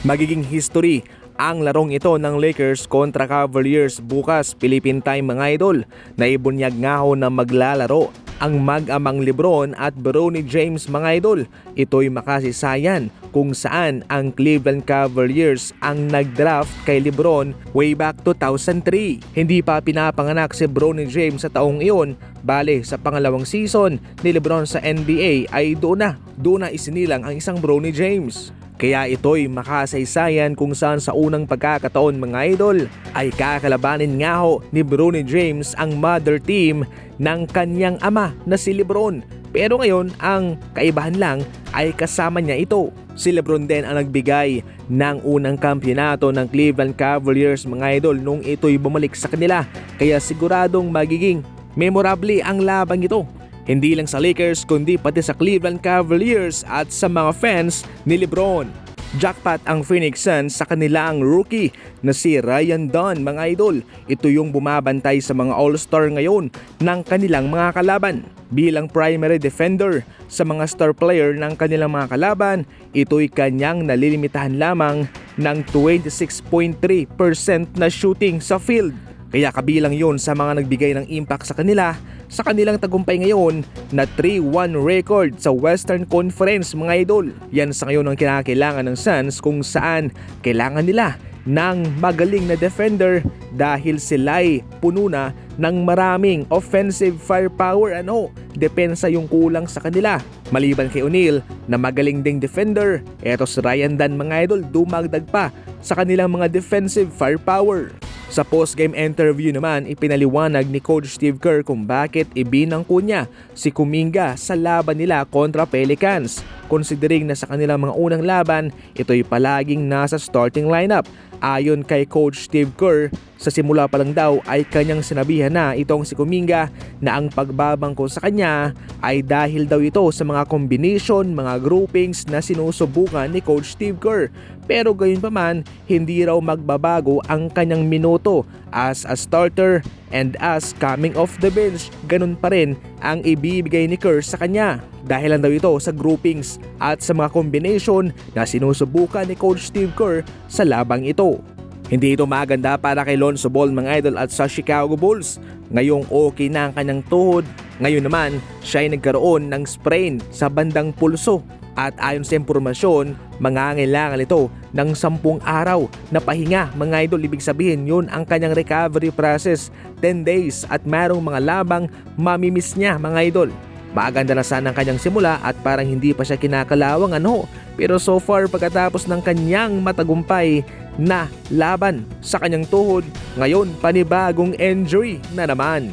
Magiging history ang larong ito ng Lakers kontra Cavaliers bukas Philippine time mga idol. Naibunyag nga ho na maglalaro ang mag-amang Lebron at Bronny James mga idol. Ito'y makasisayan kung saan ang Cleveland Cavaliers ang nag-draft kay Lebron way back 2003. Hindi pa pinapanganak si Bronny James sa taong iyon, bale sa pangalawang season ni Lebron sa NBA ay doon na, doon na isinilang ang isang Bronny James. Kaya ito'y makasaysayan kung saan sa unang pagkakataon mga idol ay kakalabanin nga ho ni Bronny James ang mother team ng kanyang ama na si Lebron. Pero ngayon ang kaibahan lang ay kasama niya ito. Si Lebron din ang nagbigay ng unang kampyonato ng Cleveland Cavaliers mga idol nung ito'y bumalik sa kanila. Kaya siguradong magiging memorable ang labang ito hindi lang sa Lakers kundi pati sa Cleveland Cavaliers at sa mga fans ni Lebron. Jackpot ang Phoenix Suns sa kanilang rookie na si Ryan Dunn mga idol. Ito yung bumabantay sa mga All-Star ngayon ng kanilang mga kalaban. Bilang primary defender sa mga star player ng kanilang mga kalaban, ito'y kanyang nalilimitahan lamang ng 26.3% na shooting sa field. Kaya kabilang yon sa mga nagbigay ng impact sa kanila sa kanilang tagumpay ngayon na 3-1 record sa Western Conference mga idol. Yan sa ngayon ang kinakailangan ng Suns kung saan kailangan nila ng magaling na defender dahil sila'y puno na ng maraming offensive firepower ano, depensa yung kulang sa kanila. Maliban kay O'Neal na magaling ding defender, eto si Ryan Dan mga idol dumagdag pa sa kanilang mga defensive firepower. Sa post-game interview naman, ipinaliwanag ni Coach Steve Kerr kung bakit ibinangko niya si Kuminga sa laban nila kontra Pelicans. Considering na sa kanilang mga unang laban, ito'y palaging nasa starting lineup. Ayon kay Coach Steve Kerr, sa simula pa lang daw ay kanyang sinabihan na itong si Kuminga na ang pagbabangko sa kanya ay dahil daw ito sa mga combination, mga groupings na sinusubukan ni Coach Steve Kerr. Pero gayon pa man, hindi raw magbabago ang kanyang minuto as a starter and as coming off the bench. Ganun pa rin ang ibibigay ni Kerr sa kanya. Dahil lang daw ito sa groupings at sa mga combination na sinusubukan ni Coach Steve Kerr sa labang ito. Hindi ito maganda para kay Lonzo Ball mga idol at sa Chicago Bulls. Ngayong okay na ang kanyang tuhod. Ngayon naman, siya ay nagkaroon ng sprain sa bandang pulso. At ayon sa impormasyon, mangangailangan ito ng sampung araw na pahinga mga idol. Ibig sabihin yun ang kanyang recovery process 10 days at merong mga labang mamimiss niya mga idol. Maganda na sana ang kanyang simula at parang hindi pa siya kinakalawang ano. Pero so far pagkatapos ng kanyang matagumpay na laban sa kanyang tuhod, ngayon panibagong injury na naman.